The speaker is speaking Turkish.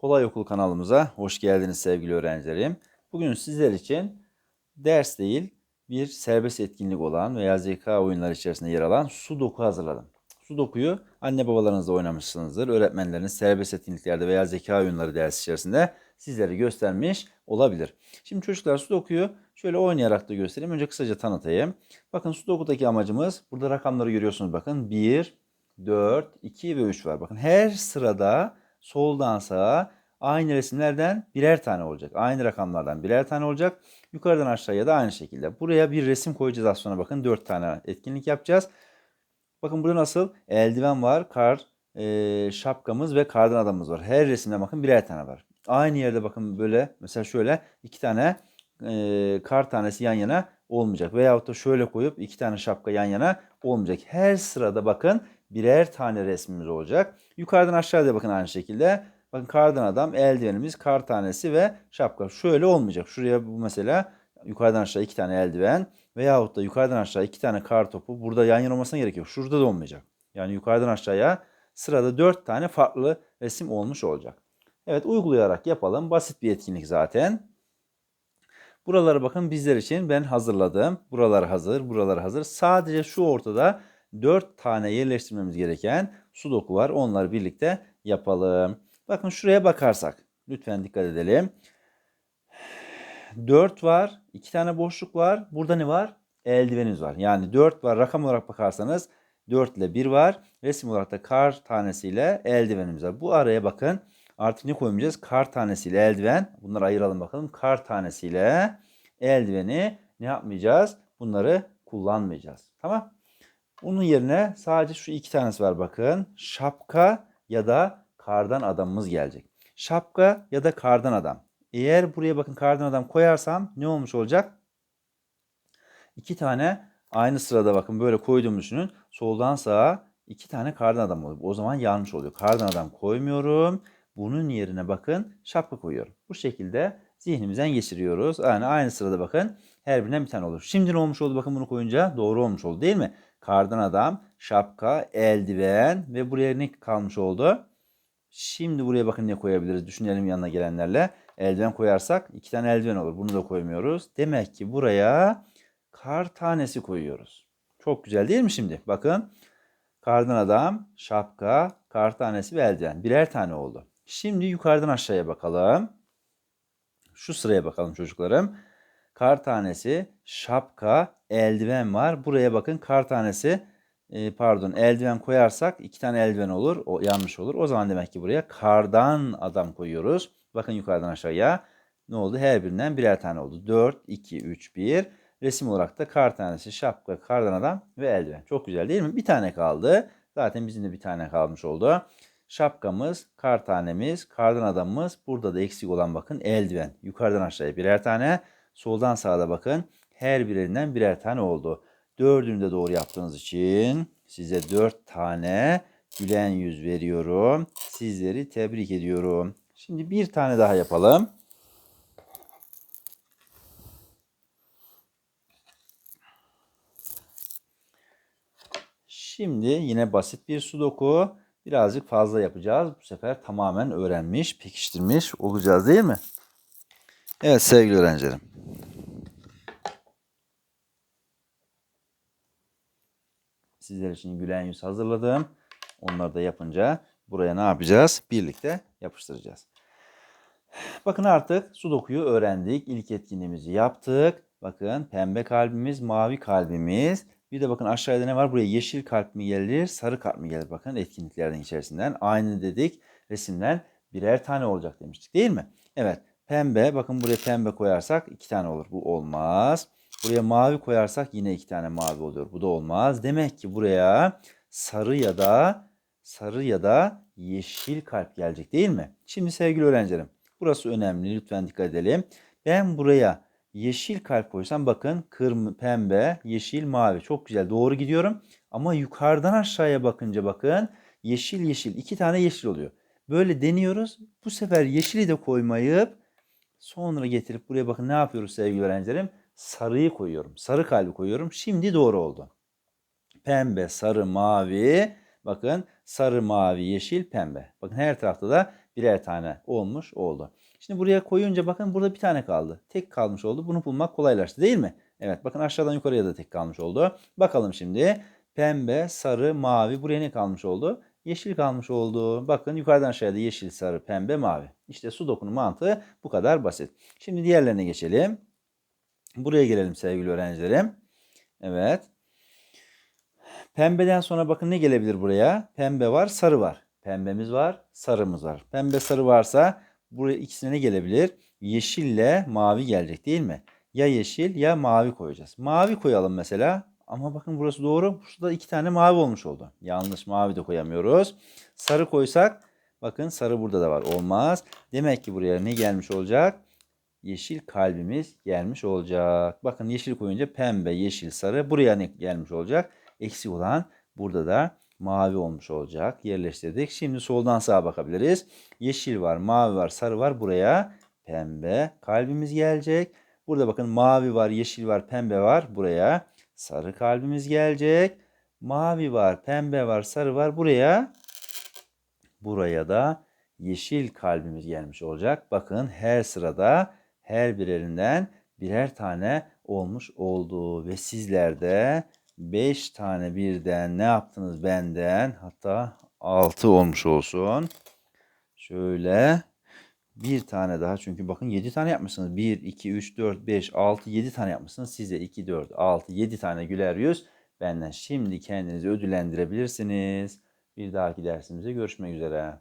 Kolay Okul kanalımıza hoş geldiniz sevgili öğrencilerim. Bugün sizler için ders değil bir serbest etkinlik olan veya zeka oyunları içerisinde yer alan Sudoku hazırladım. Sudoku'yu anne babalarınızla oynamışsınızdır. Öğretmenleriniz serbest etkinliklerde veya zeka oyunları ders içerisinde sizlere göstermiş olabilir. Şimdi çocuklar Sudoku'yu şöyle oynayarak da göstereyim. Önce kısaca tanıtayım. Bakın Sudoku'daki amacımız burada rakamları görüyorsunuz bakın. 1, 4, 2 ve 3 var. Bakın her sırada soldan sağa aynı resimlerden birer tane olacak. Aynı rakamlardan birer tane olacak. Yukarıdan aşağıya da aynı şekilde. Buraya bir resim koyacağız az sonra bakın 4 tane etkinlik yapacağız. Bakın burada nasıl eldiven var, kar, e, şapkamız ve kardan adamımız var. Her resimde bakın birer tane var. Aynı yerde bakın böyle mesela şöyle iki tane e, kar tanesi yan yana olmayacak. Veyahut da şöyle koyup iki tane şapka yan yana olmayacak. Her sırada bakın birer tane resmimiz olacak. Yukarıdan aşağıya bakın aynı şekilde. Bakın kardan adam, eldivenimiz, kar tanesi ve şapka. Şöyle olmayacak. Şuraya bu mesela yukarıdan aşağı iki tane eldiven veyahut da yukarıdan aşağı iki tane kar topu burada yan yana olmasına gerek yok. Şurada da olmayacak. Yani yukarıdan aşağıya sırada dört tane farklı resim olmuş olacak. Evet uygulayarak yapalım. Basit bir etkinlik zaten. Buraları bakın bizler için ben hazırladım. Buralar hazır, buralar hazır. Sadece şu ortada 4 tane yerleştirmemiz gereken sudoku var. Onları birlikte yapalım. Bakın şuraya bakarsak. Lütfen dikkat edelim. 4 var. 2 tane boşluk var. Burada ne var? Eldivenimiz var. Yani 4 var. Rakam olarak bakarsanız 4 ile 1 var. Resim olarak da kar tanesiyle eldivenimiz var. Bu araya bakın. Artık ne koymayacağız? Kar tanesiyle eldiven. Bunları ayıralım bakalım. Kar tanesiyle eldiveni ne yapmayacağız? Bunları kullanmayacağız. Tamam. Onun yerine sadece şu iki tanesi var bakın. Şapka ya da kardan adamımız gelecek. Şapka ya da kardan adam. Eğer buraya bakın kardan adam koyarsam ne olmuş olacak? İki tane aynı sırada bakın böyle koyduğumu düşünün. Soldan sağa iki tane kardan adam oluyor. O zaman yanlış oluyor. Kardan adam koymuyorum. Bunun yerine bakın şapka koyuyorum. Bu şekilde zihnimizden geçiriyoruz. Yani aynı sırada bakın her birinden bir tane olur. Şimdi ne olmuş oldu bakın bunu koyunca doğru olmuş oldu değil mi? Kardan adam, şapka, eldiven ve buraya ne kalmış oldu? Şimdi buraya bakın ne koyabiliriz düşünelim yanına gelenlerle. Eldiven koyarsak iki tane eldiven olur. Bunu da koymuyoruz. Demek ki buraya kar tanesi koyuyoruz. Çok güzel değil mi şimdi? Bakın kardan adam, şapka, kar tanesi ve eldiven. Birer tane oldu. Şimdi yukarıdan aşağıya bakalım. Şu sıraya bakalım çocuklarım. Kar tanesi, şapka, eldiven var. Buraya bakın kar tanesi e, pardon eldiven koyarsak iki tane eldiven olur. O yanlış olur. O zaman demek ki buraya kardan adam koyuyoruz. Bakın yukarıdan aşağıya ne oldu? Her birinden birer tane oldu. 4, 2, 3, 1. Resim olarak da kar tanesi, şapka, kardan adam ve eldiven. Çok güzel değil mi? Bir tane kaldı. Zaten bizim de bir tane kalmış oldu. Şapkamız, kar tanemiz, kardan adamımız. Burada da eksik olan bakın eldiven. Yukarıdan aşağıya birer tane. Soldan sağda bakın her birerinden birer tane oldu. Dördünü de doğru yaptığınız için size dört tane gülen yüz veriyorum. Sizleri tebrik ediyorum. Şimdi bir tane daha yapalım. Şimdi yine basit bir sudoku. Birazcık fazla yapacağız. Bu sefer tamamen öğrenmiş, pekiştirmiş olacağız değil mi? Evet sevgili öğrencilerim. Sizler için gülen yüz hazırladım. Onları da yapınca buraya ne yapacağız? Birlikte yapıştıracağız. Bakın artık sudokuyu öğrendik. İlk etkinliğimizi yaptık. Bakın pembe kalbimiz, mavi kalbimiz. Bir de bakın aşağıda ne var? Buraya yeşil kalp mi gelir, sarı kalp mi gelir? Bakın etkinliklerden içerisinden. Aynı dedik. Resimler birer tane olacak demiştik değil mi? Evet. Pembe. Bakın buraya pembe koyarsak iki tane olur. Bu olmaz. Buraya mavi koyarsak yine iki tane mavi oluyor. Bu da olmaz. Demek ki buraya sarı ya da sarı ya da yeşil kalp gelecek değil mi? Şimdi sevgili öğrencilerim. Burası önemli. Lütfen dikkat edelim. Ben buraya yeşil kalp koysam bakın kırmızı, pembe, yeşil, mavi. Çok güzel. Doğru gidiyorum. Ama yukarıdan aşağıya bakınca bakın yeşil yeşil. iki tane yeşil oluyor. Böyle deniyoruz. Bu sefer yeşili de koymayıp sonra getirip buraya bakın ne yapıyoruz sevgili öğrencilerim? Sarıyı koyuyorum. Sarı kalbi koyuyorum. Şimdi doğru oldu. Pembe, sarı, mavi. Bakın sarı, mavi, yeşil, pembe. Bakın her tarafta da birer tane olmuş oldu. Şimdi buraya koyunca bakın burada bir tane kaldı. Tek kalmış oldu. Bunu bulmak kolaylaştı değil mi? Evet bakın aşağıdan yukarıya da tek kalmış oldu. Bakalım şimdi. Pembe, sarı, mavi. Buraya ne kalmış oldu? Yeşil kalmış oldu. Bakın yukarıdan aşağıya da yeşil, sarı, pembe, mavi. İşte su dokunu mantığı bu kadar basit. Şimdi diğerlerine geçelim. Buraya gelelim sevgili öğrencilerim. Evet. Pembeden sonra bakın ne gelebilir buraya? Pembe var, sarı var. Pembemiz var, sarımız var. Pembe, sarı varsa buraya ikisine ne gelebilir? Yeşille mavi gelecek değil mi? Ya yeşil ya mavi koyacağız. Mavi koyalım mesela. Ama bakın burası doğru. Şurada iki tane mavi olmuş oldu. Yanlış mavi de koyamıyoruz. Sarı koysak bakın sarı burada da var. Olmaz. Demek ki buraya ne gelmiş olacak? Yeşil kalbimiz gelmiş olacak. Bakın yeşil koyunca pembe, yeşil, sarı. Buraya ne gelmiş olacak? Eksik olan burada da mavi olmuş olacak. Yerleştirdik. Şimdi soldan sağa bakabiliriz. Yeşil var, mavi var, sarı var. Buraya pembe kalbimiz gelecek. Burada bakın mavi var, yeşil var, pembe var. Buraya sarı kalbimiz gelecek. Mavi var, pembe var, sarı var. Buraya buraya da yeşil kalbimiz gelmiş olacak. Bakın her sırada her birerinden birer tane olmuş oldu ve sizler de 5 tane birden ne yaptınız benden? Hatta 6 olmuş olsun. Şöyle bir tane daha çünkü bakın 7 tane yapmışsınız. 1, 2, 3, 4, 5, 6, 7 tane yapmışsınız. Size 2, 4, 6, 7 tane güler yüz benden şimdi kendinizi ödüllendirebilirsiniz. Bir dahaki dersimize görüşmek üzere.